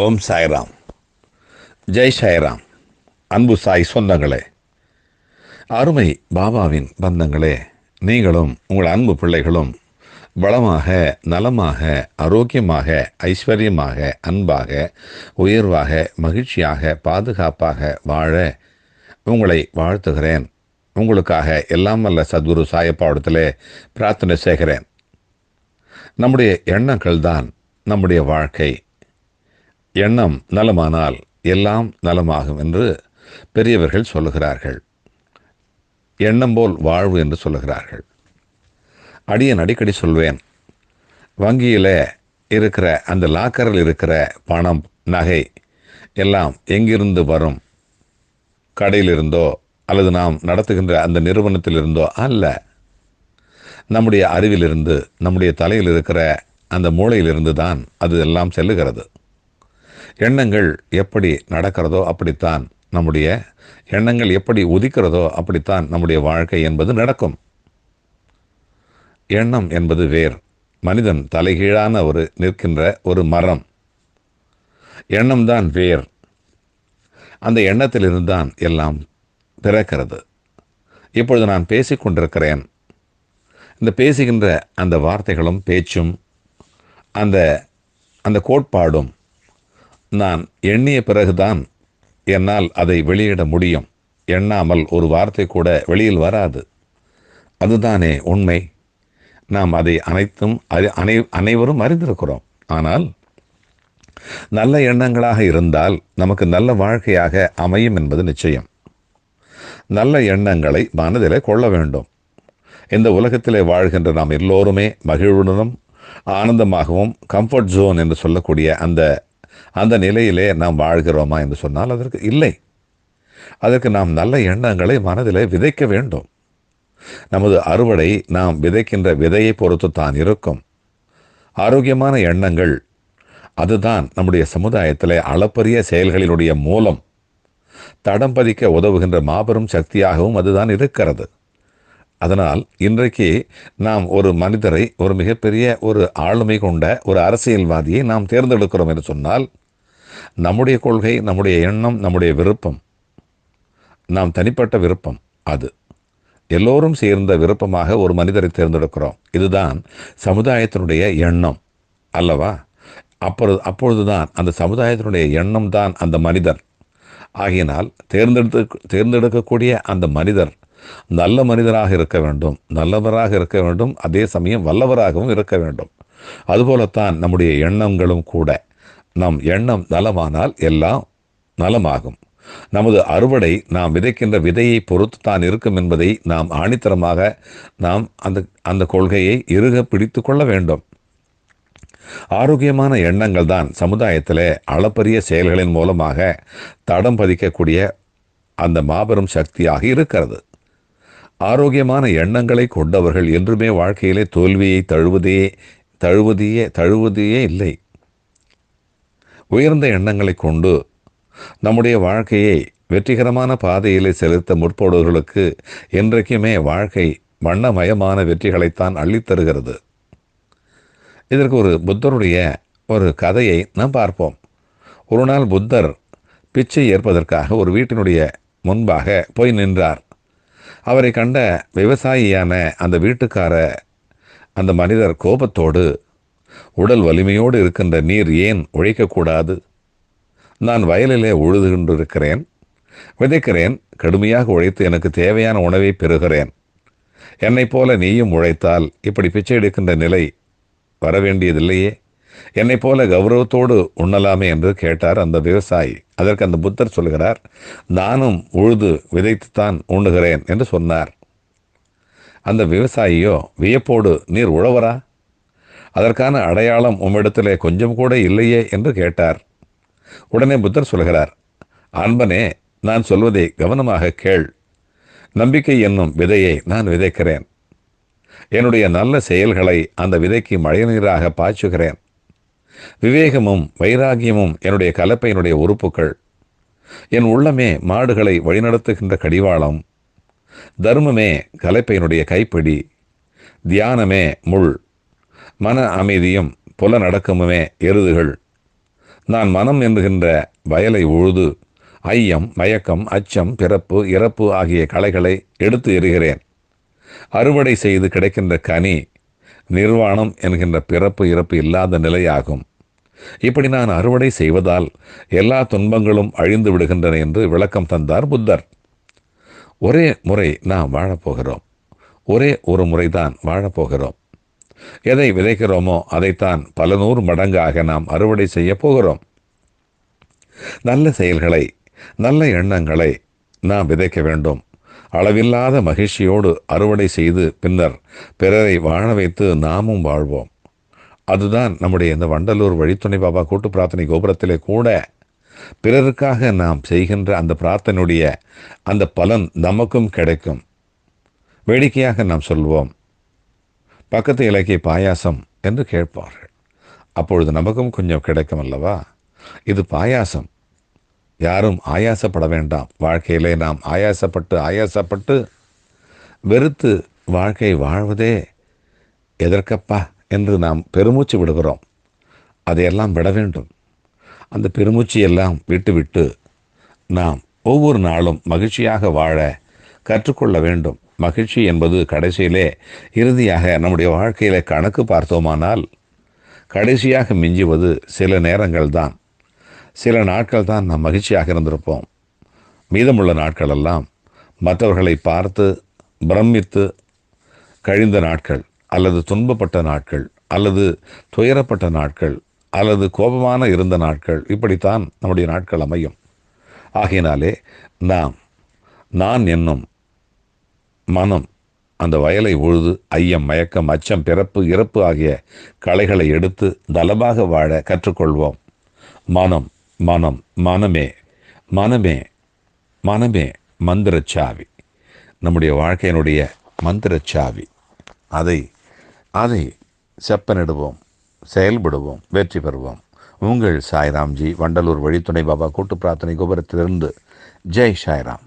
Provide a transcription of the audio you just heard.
ஓம் சாய்ராம். ஜெய் சாய்ராம். அன்பு சாய் சொந்தங்களே. அருமை பாபாவின் பந்தங்களே நீங்களும் உங்கள் அன்பு பிள்ளைகளும் வளமாக நலமாக ஆரோக்கியமாக ஐஸ்வர்யமாக அன்பாக உயர்வாக மகிழ்ச்சியாக பாதுகாப்பாக வாழ உங்களை வாழ்த்துகிறேன். உங்களுக்காக எல்லாம் வல்ல சத்குரு சாயப்பாடத்திலே பிரார்த்தனை செய்கிறேன். நம்முடைய எண்ணங்கள் தான் நம்முடைய வாழ்க்கை. எண்ணம் நலமானால் எல்லாம் நலமாகும் என்று பெரியவர்கள் சொல்லுகிறார்கள். எண்ணம் போல் வாழ்வு என்று சொல்லுகிறார்கள். அடியன் அடிக்கடி சொல்வேன் வங்கியில் இருக்கிற அந்த லாக்கரில் இருக்கிற பணம் நகை எல்லாம் எங்கிருந்து வரும்? கடையிலிருந்தோ அல்லது நாம் நடத்துகின்ற அந்த நிறுவனத்திலிருந்தோ அல்ல. நம்முடைய அறிவிலிருந்து நம்முடைய தலையில் இருக்கிற அந்த மூளையிலிருந்து தான் அது எல்லாம் செல்லுகிறது. எண்ணங்கள் எப்படி நடக்கிறதோ அப்படித்தான் நம்முடைய எண்ணங்கள் எப்படி உதிக்கிறதோ அப்படித்தான் நம்முடைய வாழ்க்கை என்பது நடக்கும். எண்ணம் என்பது வேர். மனிதன் தலைகீழான ஒரு நிற்கின்ற ஒரு மரம். எண்ணம்தான் வேர். அந்த எண்ணத்திலிருந்து தான் எல்லாம் பிறக்கிறது. இப்பொழுது நான் பேசிக்கொண்டிருக்கிறேன் இந்த பேசுகின்ற அந்த வார்த்தைகளும் பேச்சும் அந்த அந்த கோட்பாடும் நான் எண்ணிய பிறகுதான் என்னால் அதை வெளியிட முடியும். எண்ணாமல் ஒரு வார்த்தை கூட வெளியில் வராது. அதுதானே உண்மை. நாம் அதை அனைத்தும் அறி அனை அனைவரும் அறிந்திருக்கிறோம். ஆனால் நல்ல எண்ணங்களாக இருந்தால் நமக்கு நல்ல வாழ்க்கையாக அமையும் என்பது நிச்சயம். நல்ல எண்ணங்களை மனதிலே கொள்ள வேண்டும். இந்த உலகத்திலே வாழ்கின்ற நாம் எல்லோருமே மகிழ்வுடனும் ஆனந்தமாகவும் கம்ஃபர்ட் ஜோன் என்று சொல்லக்கூடிய அந்த அந்த நிலையிலே நாம் வாழ்கிறோமா என்று சொன்னால் அதற்கு இல்லை. அதற்கு நாம் நல்ல எண்ணங்களை மனதிலே விதைக்க வேண்டும். நமது அறுவடை நாம் விதைக்கின்ற விதையை பொறுத்து தான் இருக்கும். ஆரோக்கியமான எண்ணங்கள் அதுதான் நம்முடைய சமுதாயத்தில் அளப்பரிய செயல்களினுடைய மூலம். தடம் பதிக்க உதவுகின்ற மாபெரும் சக்தியாகவும் அதுதான் இருக்கிறது. அதனால் இன்றைக்கு நாம் ஒரு மனிதரை ஒரு மிகப்பெரிய ஒரு ஆளுமை கொண்ட ஒரு அரசியல்வாதியை நாம் தேர்ந்தெடுக்கிறோம் என்று சொன்னால் நம்முடைய கொள்கை நம்முடைய எண்ணம் நம்முடைய விருப்பம். நாம் தனிப்பட்ட விருப்பம் அது. எல்லோரும் சேர்ந்த விருப்பமாக ஒரு மனிதரை தேர்ந்தெடுக்கிறோம். இதுதான் சமுதாயத்தினுடைய எண்ணம் அல்லவா? அப்பொழுது அப்பொழுதுதான் அந்த சமுதாயத்தினுடைய எண்ணம் தான் அந்த மனிதர். ஆகையினால் தேர்ந்தெடுத்து தேர்ந்தெடுக்கக்கூடிய அந்த மனிதர் நல்ல மனிதராக இருக்க வேண்டும் நல்லவராக இருக்க வேண்டும் அதே சமயம் வல்லவராகவும் இருக்க வேண்டும். அதுபோலத்தான் நம்முடைய எண்ணங்களும் கூட. நம் எண்ணம் நலமானால் எல்லாம் நலமாகும். நமது அறுவடை நாம் விதைக்கின்ற விதையை பொறுத்து தான் இருக்கும் என்பதை நாம் ஆணித்தரமாக நாம் அந்த அந்த கொள்கையை இறுக பிடித்து கொள்ள வேண்டும். ஆரோக்கியமான எண்ணங்கள் தான் சமுதாயத்தில் அளப்பரிய செயல்களின் மூலமாக தடம் பதிக்கக்கூடிய அந்த மாபெரும் சக்தியாக இருக்கிறது. ஆரோக்கியமான எண்ணங்களை கொண்டவர்கள் என்றுமே வாழ்க்கையிலே தோல்வியை தழுவதே தழுவதையே தழுவதையே இல்லை. உயர்ந்த எண்ணங்களை கொண்டு நம்முடைய வாழ்க்கையை வெற்றிகரமான பாதையிலே செலுத்த முற்போடுவர்களுக்கு என்றைக்குமே வாழ்க்கை வண்ணமயமான வெற்றிகளைத்தான் அள்ளித்தருகிறது. இதற்கு ஒரு புத்தருடைய ஒரு கதையை நாம் பார்ப்போம். ஒரு நாள் புத்தர் பிச்சை ஏற்பதற்காக ஒரு வீட்டினுடைய முன்பாக போய் நின்றார். அவரை கண்ட விவசாயியான அந்த வீட்டுக்கார அந்த மனிதர் கோபத்தோடு உடல் வலிமையோடு இருக்கின்ற நீர் ஏன் உழைக்கக்கூடாது நான் வயலிலே உழுதுகின்றிருக்கிறேன் விதைக்கிறேன் கடுமையாக உழைத்து எனக்கு தேவையான உணவை பெறுகிறேன். என்னைப் போல நீயும் உழைத்தால் இப்படி பிச்சை எடுக்கின்ற நிலை வரவேண்டியதில்லையே. என்னைப் போல கௌரவத்தோடு உண்ணலாமே என்று கேட்டார் அந்த விவசாயி. அதற்கு அந்த புத்தர் சொல்கிறார் நானும் உழுது விதைத்துத்தான் உண்ணுகிறேன் என்று சொன்னார். அந்த விவசாயியோ வியப்போடு நீர் உழவரா? அதற்கான அடையாளம் உம்மிடத்திலே கொஞ்சம் கூட இல்லையே என்று கேட்டார். உடனே புத்தர் சொல்கிறார் அன்பனே நான் சொல்வதை கவனமாக கேள். நம்பிக்கை என்னும் விதையை நான் விதைக்கிறேன். என்னுடைய நல்ல செயல்களை அந்த விதைக்கு மழைநீராக பாய்ச்சுகிறேன். விவேகமும் வைராகியமும் என்னுடைய கலப்பையினுடைய உறுப்புகள். என் உள்ளமே மாடுகளை வழிநடத்துகின்ற கடிவாளம். தர்மமே கலப்பையினுடைய கைப்பிடி. தியானமே முள். மன அமைதியும் புலனடக்கமுமே எருதுகள். நான் மனம் என்கின்ற வயலை உழுது ஐயம் மயக்கம் அச்சம் பிறப்பு இறப்பு ஆகிய களைகளை எடுத்து எறிகிறேன். அறுவடை செய்து கிடைக்கின்ற கனி நிர்வாணம் என்கின்ற பிறப்பு இறப்பு இல்லாத நிலையாகும். இப்படி நான் அறுவடை செய்வதால் எல்லா துன்பங்களும் அழிந்து விடுகின்றன என்று விளக்கம் தந்தார் புத்தர். ஒரே முறை நாம் வாழப்போகிறோம். ஒரே ஒரு முறைதான் வாழப்போகிறோம். எதை விதைக்கிறோமோ அதைத்தான் பல நூறு மடங்காக நாம் அறுவடை செய்ய போகிறோம். நல்ல செயல்களை நல்ல எண்ணங்களை நாம் விதைக்க வேண்டும். அளவில்லாத மகிழ்ச்சியோடு அறுவடை செய்து பின்னர் பிறரை வாழ வைத்து நாமும் வாழ்வோம். அதுதான் நம்முடைய இந்த வண்டலூர் வழித்துணை பாபா கூட்டு பிரார்த்தனை கோபுரத்திலே கூட பிறருக்காக நாம் செய்கின்ற அந்த பிரார்த்தனையுடைய அந்த பலன் நமக்கும் கிடைக்கும். வேடிக்கையாக நாம் சொல்வோம். பக்கத்து இலக்கிய பாயாசம் என்று கேட்பார்கள். அப்பொழுது நமக்கும் கொஞ்சம் கிடைக்கும் அல்லவா இது பாயாசம். யாரும் ஆயாசப்பட வேண்டாம். வாழ்க்கையிலே நாம் ஆயாசப்பட்டு ஆயாசப்பட்டு வெறுத்து வாழ்க்கை வாழ்வதே எதற்கப்பா என்று நாம் பெருமூச்சு விடுகிறோம். அதையெல்லாம் விட வேண்டும். அந்த பெருமூச்சு எல்லாம் விட்டுவிட்டு நாம் ஒவ்வொரு நாளும் மகிழ்ச்சியாக வாழ கற்றுக்கொள்ள வேண்டும். மகிழ்ச்சி என்பது கடைசியிலே இறுதியாக நம்முடைய வாழ்க்கையில் கணக்கு பார்த்தோமானால் கடைசியாக மிஞ்சுவது சில நேரங்கள் தான் சில நாட்கள் தான் நாம் மகிழ்ச்சியாக இருந்திருப்போம். மீதமுள்ள நாட்களெல்லாம் மற்றவர்களை பார்த்து பிரமித்து கழிந்த நாட்கள் அல்லது துன்பப்பட்ட நாட்கள் அல்லது துயரப்பட்ட நாட்கள் அல்லது கோபமான இருந்த நாட்கள் இப்படித்தான் நம்முடைய நாட்கள் அமையும். ஆகையினாலே நாம் நான் என்னும் மனம் அந்த வயலை உழுது ஐயம் மயக்கம் அச்சம் பிறப்பு இறப்பு ஆகிய களைகளை எடுத்து தலமாக வாழ கற்றுக்கொள்வோம். மனம் மனம் மனமே மனமே மனமே மந்திரச்சாவி. நம்முடைய வாழ்க்கையினுடைய மந்திரச்சாவி. அதை அதை செப்பனிடுவோம் செயல்படுவோம் வெற்றி பெறுவோம். உங்கள் சாய்ராம்ஜி வண்டலூர் வழித்துணை பாபா கூட்டு பிரார்த்தனை கோபுரத்திலிருந்து ஜெய் சாய்ராம்.